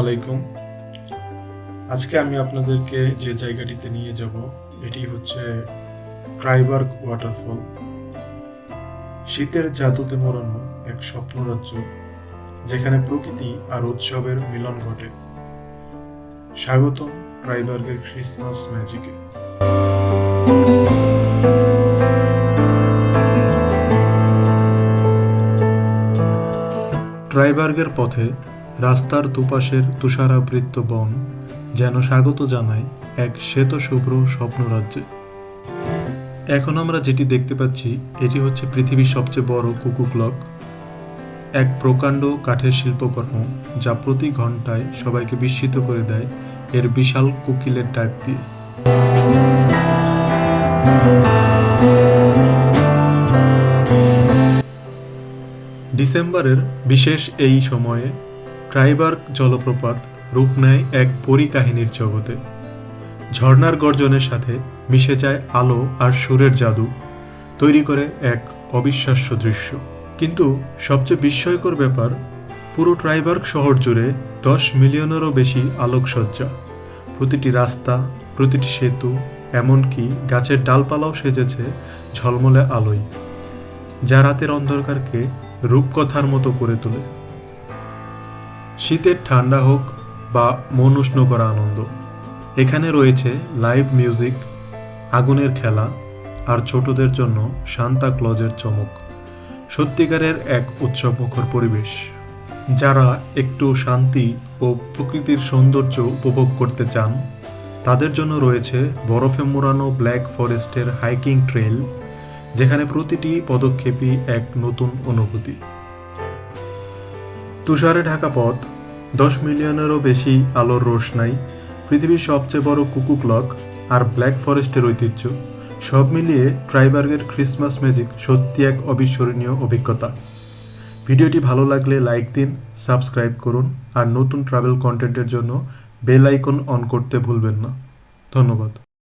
আলাইকুম। আজকে আমি আপনাদেরকে যে জায়গাটিতে নিয়ে যাব, এটি হচ্ছে ট্রাইবার্গ ওয়াটারফল। শীতের জাদুতে মোড়ানো এক স্বপ্নরাজ্য, যেখানে প্রকৃতি আর উৎসবের মিলন ঘটে। স্বাগতম ট্রাইবার্গের ক্রিসমাস ম্যাজিকে। ট্রাইবার্গের পথে রাস্তার দুপাশের তুষারাবৃত্ত বন যেন স্বাগত জানায় এক শ্বেত শুভ্র স্বপ্নরাজ্যে। এখন আমরা যেটি দেখতে পাচ্ছি, এটি হচ্ছে পৃথিবীর সবচেয়ে বড় কুকু ক্লক। এক প্রকাণ্ড কাঠের শিল্পকর্ম যা প্রতি ঘন্টায় সবাইকে বিস্মিত করে দেয় এর বিশাল কোকিলের ডাক দিয়ে। ডিসেম্বরের বিশেষ এই সময়ে ট্রাইবার্গ জলপ্রপাত রূপ নেয় এক পরিকাহিনীর জগতে। ঝর্ণার গর্জনের সাথে মিশে যায় আলো আর সুরের জাদু, তৈরি করে এক অবিশ্বাস্য দৃশ্য। কিন্তু সবচেয়ে বিস্ময়কর ব্যাপার, পুরো ট্রাইবার্গ শহর জুড়ে দশ মিলিয়নেরও বেশি আলোকসজ্জা। প্রতিটি রাস্তা, প্রতিটি সেতু, এমনকি গাছের ডালপালাও সেজেছে ঝলমলে আলোয়, যা রাতের অন্ধকারকে রূপকথার মতো করে তোলে। শীতের ঠান্ডা হোক বা মন উষ্ণ করা আনন্দ। এখানে রয়েছে লাইভ মিউজিক আগুনের খেলা আর ছোটদের জন্য শান্তা ক্লজের চমক। সত্যিকারের এক উৎসবমুখর পরিবেশ, যারা একটু শান্তি ও প্রকৃতির সৌন্দর্য উপভোগ করতে চান, তাদের জন্য রয়েছে বরফে মোড়ানো ব্ল্যাক ফরেস্টের হাইকিং ট্রেল যেখানে প্রতিটি পদক্ষেপই এক নতুন অনুভূতি। তুষারে ঢাকা পথ, দশ মিলিয়নেরও বেশি আলোর রোশনাই পৃথিবীর সবচেয়ে বড় কুকু ক্লক আর ব্ল্যাক ফরেস্টের ঐতিহ্য। সব মিলিয়ে ট্রাইবার্গের ক্রিসমাস ম্যাজিক সত্যি এক অবিস্মরণীয় অভিজ্ঞতা। ভিডিওটি ভালো লাগলে লাইক দিন, সাবস্ক্রাইব করুন আর নতুন ট্রাভেল কন্টেন্টের জন্য বেল আইকন অন করতে ভুলবেন না। ধন্যবাদ।